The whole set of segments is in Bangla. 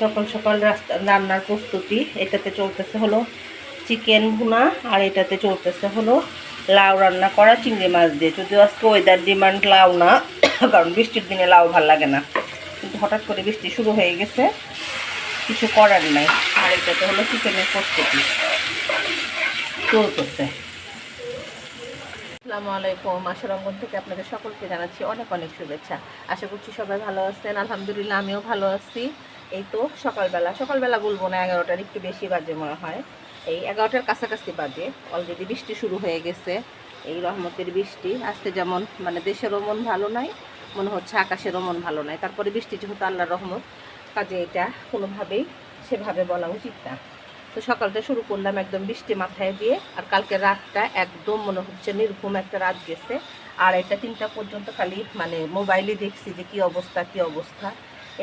সকাল সকাল রাস্তা রান্নার প্রস্তুতি, এটাতে চলতেছে হলো চিকেন ভুনা আর এটাতে চলতেছে হলো লাউ রান্না করা চিংড়ি মাছ দিয়ে। যদিও আজকে ওয়েদার ডিমান্ড লাউ না, কারণ বৃষ্টির দিনে লাউ ভালো লাগে না। কিন্তু হঠাৎ করে বৃষ্টি শুরু হয়ে গেছে, কিছু করার নাই। আর এটাতে হলো চিকেনের প্রস্তুতি চলতেছে। আসসালামু আলাইকুম আশারঙ্গন থেকে আপনাদের সকলকে জানাচ্ছি অনেক অনেক শুভেচ্ছা। আশা করছি সবাই ভালো আছেন, আলহামদুলিল্লাহ আমিও ভালো আছি। এই তো সকালবেলা সকালবেলা বলব না এগারোটার, একটু বেশি বাজে মনে হয়। এই এগারোটার কাছাকাছি বাজে অলরেডি বৃষ্টি শুরু হয়ে গেছে। এই রহমতের বৃষ্টি, আজকে যেমন মানে দেশেরও মন ভালো নাই, মনে হচ্ছে আকাশেরও মন ভালো নাই। তারপরে বৃষ্টি যেহেতু আল্লাহর রহমত, কাজে এটা কোনোভাবেই সেভাবে বলা উচিত না। তো সকালটা শুরু করলাম একদম বৃষ্টি মাথায় দিয়ে, আর কালকে রাতটা একদম মনে হচ্ছে নির্ঘুম একটা রাত গেছে। আর এটা তিনটা পর্যন্ত খালি মানে মোবাইলে দেখছি যে কি অবস্থা কি অবস্থা।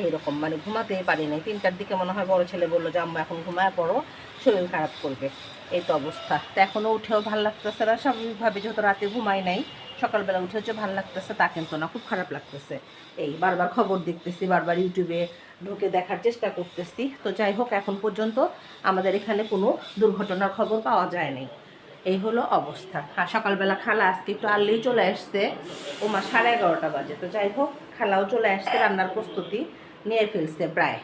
এইরকম মানে ঘুমাতেই পারি নাই। তিনটার দিকে মনে হয় বড় ছেলে বলল যে, আম্মা, এখন ঘুমায় পড়ো, শরীর খারাপ করবে। এই তো অবস্থা। তো এখনও উঠেও ভালো লাগতেছে না। স্বাভাবিকভাবে যেহেতু রাতে ঘুমাই নাই, সকালবেলা উঠে হচ্ছে ভালো লাগতেছে তা কিন্তু না, খুব খারাপ লাগতেছে। এই বারবার খবর দেখতেছি, বারবার ইউটিউবে ঢুকে দেখার চেষ্টা করতেছি। তো যাই হোক, এখন পর্যন্ত আমাদের এখানে কোনো দুর্ঘটনার খবর পাওয়া যায়নি এই হলো অবস্থা। আর সকালবেলা খালা আজকে একটু আর্লি চলে আসছে ও মা সাড়ে এগারোটা বাজে। তো যাই হোক, খালাও চলে আসছে রান্নার প্রস্তুতি। নিয়ে ফেলছে প্রায়।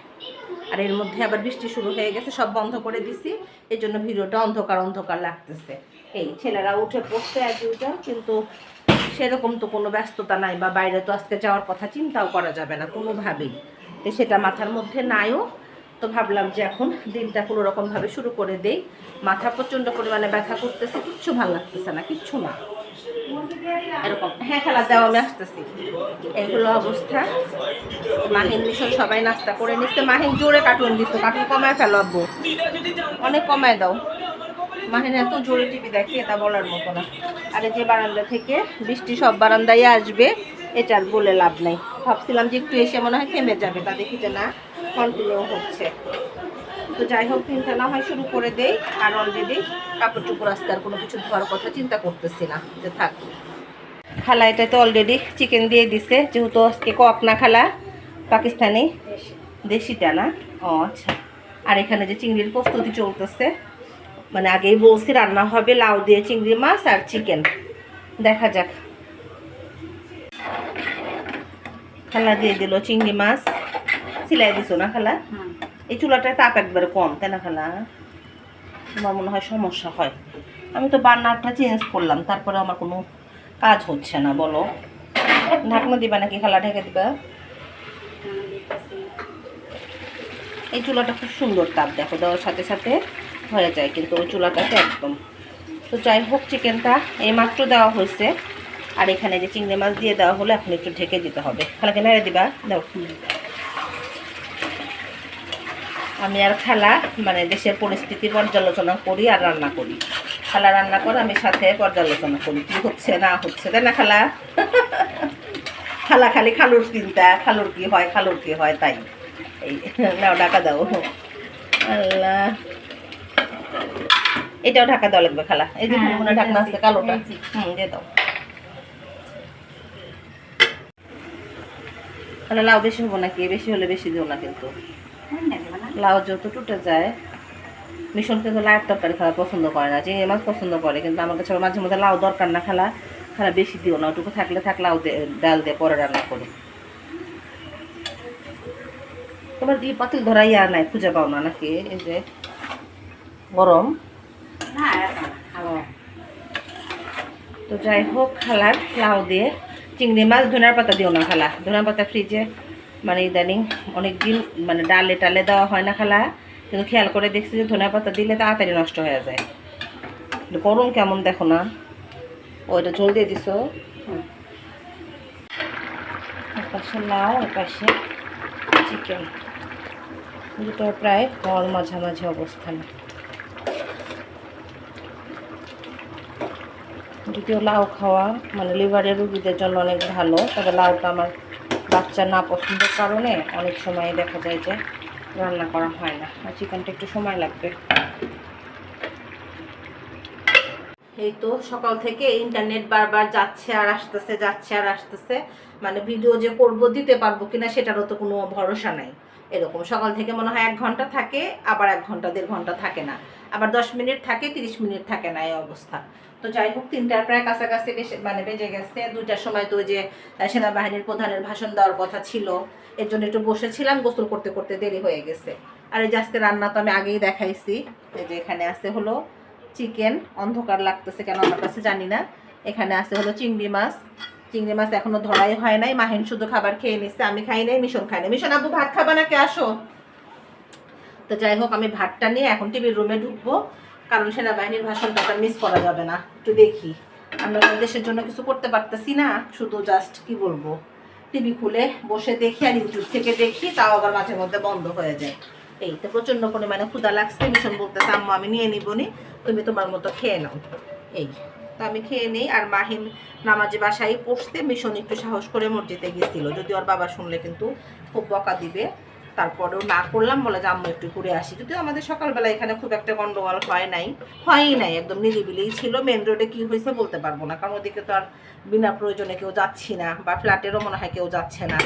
আর এর মধ্যে আবার বৃষ্টি শুরু হয়ে গেছে, সব বন্ধ করে দিছি। এই জন্য ভিডিওটা অন্ধকার অন্ধকার লাগতেছে। এই ছেলেরা উঠে পড়ছে এক ইউটার কিন্তু সেরকম তো কোনো ব্যস্ততা নাই বা বাইরে তো আজকে যাওয়ার কথা চিন্তাও করা যাবে না কোনোভাবেই। তো সেটা মাথার মধ্যে নাইও। তো ভাবলাম যে এখন দিনটা কোনো রকমভাবে শুরু করে দেই। মাথা প্রচণ্ড পরিমাণে ব্যথা করতেছে, কিচ্ছু ভালো লাগতেছে না, কিচ্ছু না। এরকম। হ্যাঁ খেলা দেওয়া আমি আসতেছি। এগুলো অবস্থা। মাহিন মিশন সবাই নাস্তা করে নিচ্ছে মাহিন জোরে কার্টুন দিচ্ছে কার্টুন কমায় ফেলো, আব্বু। অনেক কমায় দাও। মাহিন এত জোরে টিভি দেখে, এটা বলার মতো না। আর, যে বারান্দা থেকে বৃষ্টি সব বারান্দায় আসবে, এটা আর বলে লাভ নাই। ভাবছিলাম যে একটু এসে মনে হয় থেমে যাবে। তা দেখি যে না কন্টিনিউ হচ্ছে। তো যাই হোক চিন্তা না হয় শুরু করে দেই। আর অলরেডি কাপড় চুপড় আজকে আর কোনো কিছু ধোয়ার কথা চিন্তা করতেছি না, যে থাক। খালা এটা তো অলরেডি চিকেন দিয়ে দিছে, যেহেতু আজকে কক না খালা, পাকিস্তানি দেশিটা না? ও আচ্ছা। আর এখানে যে চিংড়ির প্রস্তুতি চলতেছে মানে আগেই বলছি রান্না হবে লাউ দিয়ে চিংড়ি মাছ আর চিকেন দেখা যাক। খালা দিয়ে দিল চিংড়ি মাছ। সিলাই দিছো না খালা? এই চুলাটার তাপ একবারে কম, তাই না খালা? তোমার মনে হয় সমস্যা হয়। আমি তো বার্নারটা চেঞ্জ করলাম, তারপরে আমার কোনো কাজ হচ্ছে না, বলো। ঢাকনা দিবা নাকি খালা, ঢেকে দিবা? এই চুলাটা খুব সুন্দর তাপ, দেখো, দেওয়ার সাথে সাথে হয়ে যায় কিন্তু ওই চুলাটাতে একদম। তো যাই হোক, চিকেনটা এই মাত্র দেওয়া হয়েছে। আর এখানে যে চিংড়ি মাছ দিয়ে দেওয়া হলো, এখন একটু ঢেকে দিতে হবে। খালাকে নেড়ে দিবা? দাও। আমি আর খালা মানে দেশের পরিস্থিতি পর্যালোচনা করি আর রান্না করি। খালা রান্না করে আমি সাথে পর্যালোচনা করি কি হচ্ছে না হচ্ছে তাই না খালা? খালা খালি খালুর চিন্তা খালুর কি হয় খালুর কি হয় তাই। এই নাও ঢাকা দাও। আল্লাহ। এটাও ঢাকা দেওয়া লাগবে খালা। এই যে হ্যাঁ, মনে ঢাকনা আছে কালোটা। হুম দিয়ে দাও। তাহলে লাউ বেশি হব নাকি? বেশি হলে বেশি দিও না কিন্তু। লাউ যত টুটে যায় মিশন কিন্তু লাউয়ের তরকারি খেলা পছন্দ করে না চিংড়ি মাছ পছন্দ করে কিন্তু আমার কাছে মাঝে মধ্যে লাউ দরকার না খেলা খেলা বেশি দিও না ওটুকু থাকলে থাক লাউ দে- ডাল দিয়ে পরে রান্না করি। তোমার দিয়ে পাতিল ধরাই আর নাই খুঁজে পাও না নাকি? এই যে গরম। তো যাই হোক খালার লাউ দিয়ে চিংড়ি মাছ ধনিয়ার পাতা দিও না খালা ধনিয়ার পাতা ফ্রিজে মানে ইদানিং অনেক দিন মানে ডালে টালে দেওয়া হয় না খালা। কিন্তু খেয়াল করে দেখছি যে ধনিয়া পাতা দিলে তাড়াতাড়ি নষ্ট হয়ে যায়। গরম কেমন দেখো না? ওইটা জল দিয়ে দিছো? পাশে লাউ পাশে চিকেন দুটো প্রায় হওয়ার মাঝামাঝি অবস্থানে। যদিও লাউ খাওয়া মানে লিভারের রুগীদের জন্য অনেক ভালো, তবে লাউটা আমার বাচ্চা না পছন্দের কারণে অনেক সময় দেখা যায় যে রান্না করা হয় না। আর চিকেনটা একটু সময় লাগবে। এই তো সকাল থেকে ইন্টারনেট বারবার যাচ্ছে আর আসতেছে, যাচ্ছে আর আসতেছে। মানে ভিডিও যে করব, দিতে পারব কিনা সেটারও তো কোনো ভরসা নাই। এরকম। সকাল থেকে মনে হয় এক ঘণ্টা থাকে, আবার এক ঘণ্টা, দেড় ঘণ্টা থাকে না। আবার দশ মিনিট থাকে, তিরিশ মিনিট থাকে না এই অবস্থা। তো যাই হোক, তিনটার প্রায় কাছাকাছি বেশি মানে বেজে গেছে। দুইটার সময় তো যে সেনাবাহিনীর প্রধানের ভাষণ দেওয়ার কথা ছিল। এর জন্য একটু বসেছিলাম, গোসল করতে করতে দেরি হয়ে গেছে। আর এই যে আজকে রান্না তো আমি আগেই দেখাইছি। এই যে এখানে আছে হলো চিকেন। অন্ধকার লাগতেছে কেন আমার কাছে জানি না। এখানে আছে হলো চিংড়ি মাছ। চিংড়ি মাছ এখনও ধরাই হয় নাই। মাহিন শুধু খাবার খেয়ে নিচ্ছে, আমি খাই নাই, মিশন খাই নাই। মিশন আবু ভাত খাবা নাকি? আসো। তো যাই হোক, আমি ভাতটা নিয়ে এখন টিভির রুমে ঢুকবো। কারণ সেনাবাহিনীর ভাষণটা মিস করা যাবে না। একটু দেখি। আমরা দেশের জন্য কিছু করতে পারতেছি না। শুধু জাস্ট কি বলব? টিভি খুলে বসে দেখি আর ইউটিউব থেকে দেখি, তাও আবার মাঝে মধ্যে বন্ধ হয়ে যায়। এই তো প্রচণ্ড পরিমাণে ক্ষুদা লাগছে। মিশন বলতেছে, আম্মু, আমি নিয়ে নিবনি তুমি তোমার মতো খেয়ে নাও। এই। তো আমি খেয়ে নেই আর মাহিন নামাজে বাসায় পড়তে মিশন একটু সাহস করে মসজিদে গেছিল। যদি ওর বাবা শুনলে কিন্তু খুব বকা দিবে। তারপরেও না করলাম, বলে যে আম্মু একটু ঘুরে আসি। যদিও আমাদের সকালবেলা এখানে খুব একটা গন্ডগোল হয় নাই। হয়ই নাই, একদম নিরিবিলিই ছিল। মেন রোডে কী হয়েছে বলতে পারব না। কারণ ওদিকে তো আর বিনা প্রয়োজনে কেউ যাচ্ছি না বা ফ্ল্যাটেরও মনে হয় কেউ যাচ্ছে না।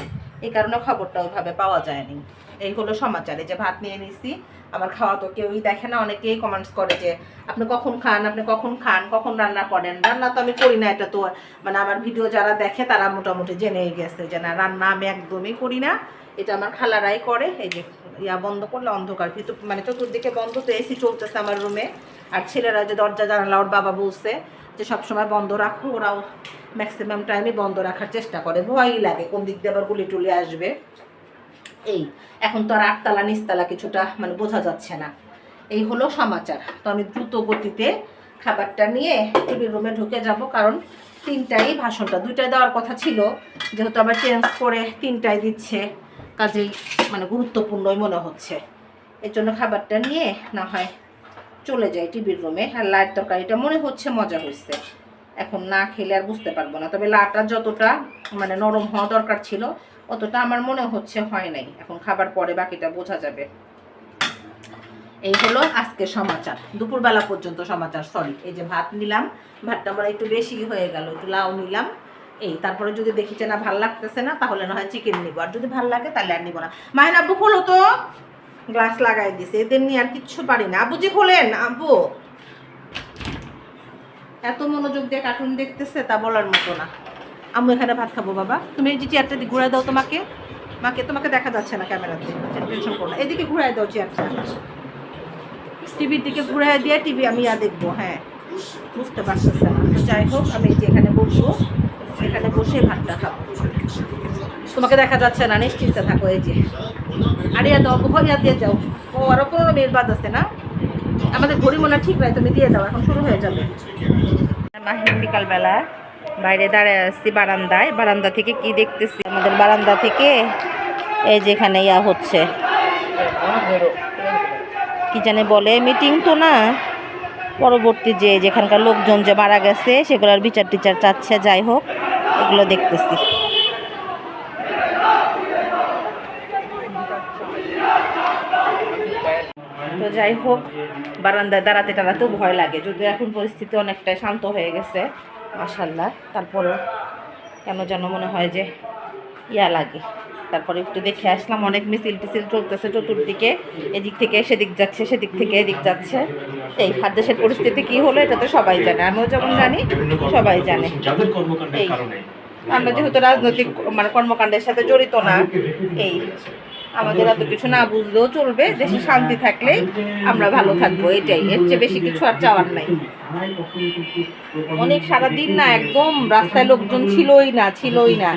এই কারণে খবরটা ওইভাবে পাওয়া যায়নি। এই হলো সমাচারে যে ভাত নিয়ে নিছি। আমার খাওয়া তো কেউই দেখে না, অনেকেই কমেন্টস করে যে, আপনি কখন খান? আপনি কখন খান? কখন রান্না করেন? রান্না তো আমি করি না, এটা তো মানে আমার ভিডিও যারা দেখে তারা মোটামুটি জেনেই গেছে যে, না, রান্না আমি একদমই করি না। এটা আমার খালারাই করে, এই যে ইয়া বন্ধ করলে অন্ধকার। ভিতর মানে চতুর্দিকে বন্ধ, তো এসি চলতেছে আমার রুমে আর ছেলেরা যে দরজা জানালা, ওর বাবা বলছে যে, সবসময় বন্ধ রাখো, ওরাও ম্যাক্সিমাম টাইমে বন্ধ রাখার চেষ্টা করে। ভয়ই লাগে, কোন দিক দিয়ে আবার গুলি টুলি আসবে। এই, এখন তো আর আটতলা, নিচতলা কিছুটা মানে বোঝা যাচ্ছে না। এই হলো সমাচার। তো আমি দ্রুত গতিতে খাবারটা নিয়ে টিভির রুমে ঢুকে যাব, কারণ তিনটাই ভাষণটা, দুইটাই দেওয়ার কথা ছিল। যেহেতু আবার চেঞ্জ করে তিনটাই দিচ্ছে, কাজেই মানে গুরুত্বপূর্ণই মনে হচ্ছে। এর জন্য খাবারটা নিয়ে না হয় চলে যাই টিভির রুমে। আর লাইট তরকারিটা মনে হচ্ছে মজা হয়েছে। এখন না খেলে আর বুঝতে পারব না। তবে লাটা যতটা মানে নরম হওয়া দরকার ছিল অতটা আমার মনে হচ্ছে হয় নাই। এখন খাবার পরে বাকিটা বোঝা যাবে। এই হলো আজকে সমাচার। দুপুরবেলা পর্যন্ত সমাচার সরি এই যে ভাত নিলাম, ভাতটা আমার একটু বেশি হয়ে গেল, একটু লাউ নিলাম। এই, তারপরে যদি দেখি যে না ভালো লাগতেছে না, তাহলে না হয় চিকেন নিবো। আর যদি ভালো লাগে তাহলে আর নিবো না। মায়ের আব্বু খোলো তো। গ্লাস লাগাই দিছে, এদের নিয়ে আর কিচ্ছু পারি না। আব্বু যে খোলেন, আব্বু। এত মনোযোগ দিয়ে কার্টুন দেখতেছে তা বলার মতো না। আম্মু এখানে ভাত খাব, বাবা। তুমি এই যে চেয়ারটা দিয়ে ঘুরে দাও তোমাকে। মাকে, তোমাকে দেখা যাচ্ছে না ক্যামেরাতে। টেনশন করো এদিকে ঘুরাই দাও চেয়ারটা টিভির দিকে ঘুরে দিয়ে টিভি আমি আর দেখব হ্যাঁ। বুঝতে পারতেছে না। যাই হোক, আমি যে এখানে বসবো। এখানে বসে ভাতটা খাব। তোমাকে দেখা যাচ্ছে না, নিশ্চিন্তে থাকো, এই যে। আরিয়া দাও ভরিয়া দিয়ে যাও। ও, আরও পনেরো মিনিট বাদ আছে না? আমাদের ঘড়ি মনে ঠিক নাই, তুমি দিয়ে দাও, এখন শুরু হয়ে যাবে। বিকালবেলা বাইরে দাঁড়ায় আসছি বারান্দায়। বারান্দা থেকে কি দেখতেছি? আমাদের বারান্দা থেকে এই যেখানে ইয়া হচ্ছে। কি জানে বলে মিটিং তো না। পরবর্তী যে যেখানকার লোকজন যে মারা গেছে সেগুলোর বিচার টিচার চাচ্ছে, যাই হোক, এগুলো দেখতেছি। তো যাই হোক, বারান্দায় দাঁড়াতে টাড়াতেও ভয় লাগে, যদিও এখন পরিস্থিতি অনেকটাই শান্ত হয়ে গেছে। মাসাল্লাহ তারপরেও কেন যেন মনে হয় যে ইয়া লাগে। তারপরে একটু দেখে আসলাম, অনেক মিছিল টিছিল চলতেছে চতুর্দিকে। এদিক থেকে সেদিক যাচ্ছে, সেদিক থেকে এদিক যাচ্ছে। এই দেশের পরিস্থিতি কি হলো এটা তো সবাই জানে। আমিও যেমন জানি, সবাই জানে। এই। আমরা যেহেতু রাজনৈতিক মানে কর্মকাণ্ডের সাথে জড়িত না, এই আমাদের অত কিছু না বুঝলেও চলবে, দেশে শান্তি থাকলে আমরা ভালো থাকব, এটাই। এর চেয়ে বেশি কিছু আর চাওয়ার নাই। অনেক সারাদিন না একদম রাস্তায় লোকজন ছিলই না ছিলই না।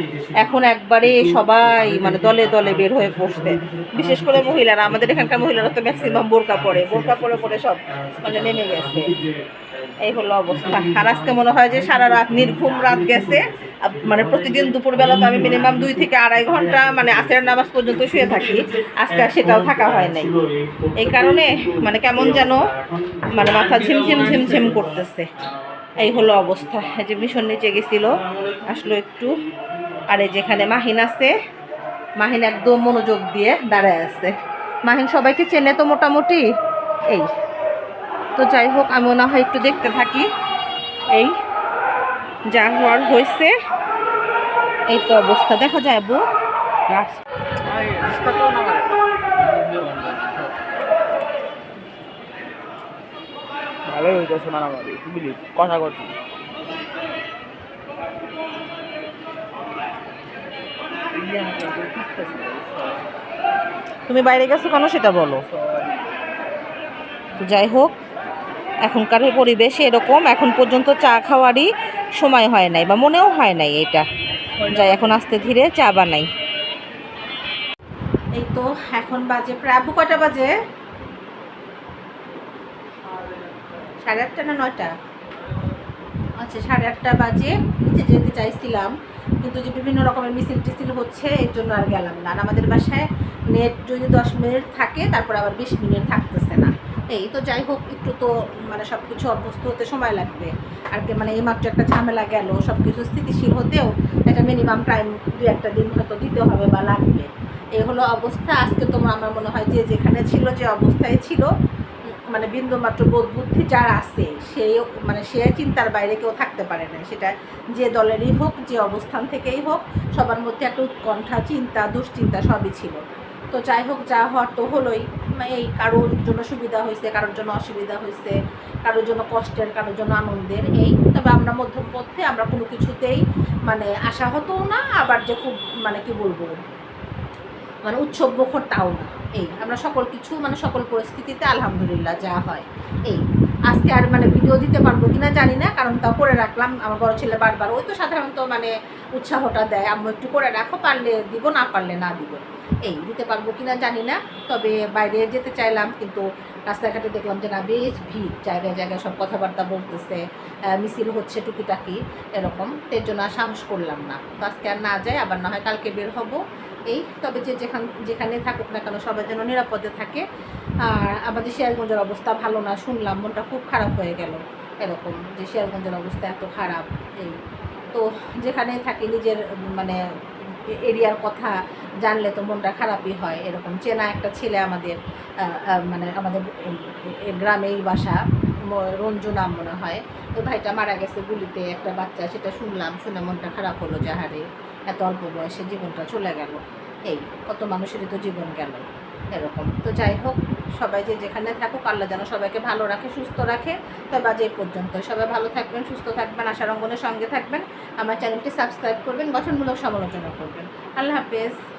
এখন একবারে সবাই মানে দলে দলে বের হয়ে পড়ছে বিশেষ করে মহিলারা, আমাদের এখানকার মহিলারা তো ম্যাক্সিমাম বোরকা পরে। বোরকা পরে পরে সব মানে নেমে গেছে। এই হলো অবস্থা। আর আজকে মনে হয় যে সারা রাত নির্ঘুম রাত গেছে। মানে প্রতিদিন দুপুরবেলা তো আমি মিনিমাম দুই থেকে আড়াই ঘণ্টা মানে আসের নামাজ পর্যন্ত শুয়ে থাকি। আজকে আর সেটাও থাকা হয় নাই। এই কারণে মানে কেমন যেন মানে মাথা ঝিমঝিম ঝিমঝিম করতেছে। এই হলো অবস্থা। যে মিশন নিচে গেছিল। আসলো একটু। আর এই যেখানে মাহিন আছে, মাহিন একদম মনোযোগ দিয়ে দাঁড়ায় আছে। মাহিন সবাইকে চেনে তো মোটামুটি? এই। তো যাই হোক আমি না হয় একটু দেখতে থাকি। এই যা হওয়ার হয়েছে। এই তো অবস্থা দেখা যায় বউ ভালোই হইতেছে মারামারি বুঝলি? কথা কথা তুমি বাইরে গেছো কেন সেটা বলো। তো যাই হোক এখনকার পরিবেশে এরকম, এখন পর্যন্ত চা খাওয়ারই সময় হয় নাই বা মনেও হয় নাই এটা। যাই, এখন আস্তে ধীরে চা বানাই। এই তো, এখন বাজে প্রায়, আব্বু কয়টা বাজে? সাড়ে আটটা না নয়টা? আচ্ছা সাড়ে আটটা বাজে নিচে যেতে চাইছিলাম, কিন্তু যে বিভিন্ন রকমের মিছিল টিছিল হচ্ছে, এর জন্য আর গেলাম না। আর আমাদের বাসায় নেট যদি দশ মিনিট থাকে, তারপর আবার বিশ মিনিট থাকতেছে না। এই তো যাই হোক, একটু তো মানে সব কিছু অভ্যস্ত হতে সময় লাগবে। আর কি মানে এইমাত্র একটা ঝামেলা গেল সব কিছু স্থিতিশীল হতেও একটা মিনিমাম টাইম দু একটা দিন হয়তো দিতে হবে বা লাগবে। এই হলো অবস্থা। আজকে তো আমার মনে হয় যে যেখানে ছিল, যে অবস্থায় ছিল মানে বিন্দুমাত্র বোধ বুদ্ধি যার আছে, সেই মানে সে চিন্তার বাইরে কেউ থাকতে পারে না সেটা যে দলেরই হোক, যে অবস্থান থেকেই হোক, সবার মধ্যে একটা উৎকণ্ঠা, চিন্তা, দুশ্চিন্তা সবই ছিল। তো যাই হোক, যা হওয়ার তো হলোই। এই কারোর জন্য সুবিধা হয়েছে, কারোর জন্য অসুবিধা হয়েছে, কারোর জন্য কষ্টের, কারোর জন্য আনন্দের, এই। তবে আমরা মধ্যম পথে আমরা কোনো কিছুতেই মানে আশা হতও না, আবার যে খুব মানে কি বলব মানে উৎসব মুখর তাও না, এই। আমরা সকল কিছু মানে সকল পরিস্থিতিতে আলহামদুলিল্লাহ যা হয়, এই। আজকে আর মানে ভিডিও দিতে পারব কিনা জানি না, কারণ তাও করে রাখলাম, আমার বড় ছেলে বারবার, ওই তো সাধারণত মানে উৎসাহটা দেয়, আম্মু একটু করে রাখো, পারলে দিব, না পারলে না দিব। এই, দিতে পারব কিনা জানি না, তবে বাইরে যেতে চাইলাম, কিন্তু রাস্তাঘাটে দেখলাম যে না, বেশ ভিড়, জায়গায় জায়গায় সব কথাবার্তা বলতেছে মিছিল হচ্ছে টুকিটাকি, এরকম এর জন্য সাহস করলাম না। তো আজকে আর না যাই আবার না হয় কালকে বের হব, এই, তবে যে যেখান, যেখানে থাকুক না কেন সবার যেন নিরাপদে থাকে। আর আমাদের শেয়ারগঞ্জের অবস্থা ভালো না, শুনলাম মনটা খুব খারাপ হয়ে গেল, এরকম যে শেয়ারগঞ্জের অবস্থা এত খারাপ, এই। তো যেখানে থাকি, নিজের মানে এরিয়ার কথা জানলে তো মনটা খারাপই হয়। এরকম চেনা একটা ছেলে আমাদের মানে আমাদের গ্রামেই বাসা রঞ্জু নাম মনে হয়। তো ভাইটা মারা গেছে গুলিতে, একটা বাচ্চা, সেটা শুনলাম, শুনে মনটা খারাপ হলো যাহারে এত অল্প বয়সে জীবনটা চলে গেল। এই, কত মানুষেরই তো জীবন গেল। এরকম। তো যাই হোক সবাই যে যেখানে থাকুক, আল্লাহ যেন সবাইকে ভালো রাখে, সুস্থ রাখে। তবে আজ এই পর্যন্ত। সবাই ভালো থাকবেন, সুস্থ থাকবেন আশার অঙ্গনের সঙ্গে থাকবেন। আমার চ্যানেলটি সাবস্ক্রাইব করবেন, গঠনমূলক সমালোচনা করবেন। আল্লাহ হাফেজ।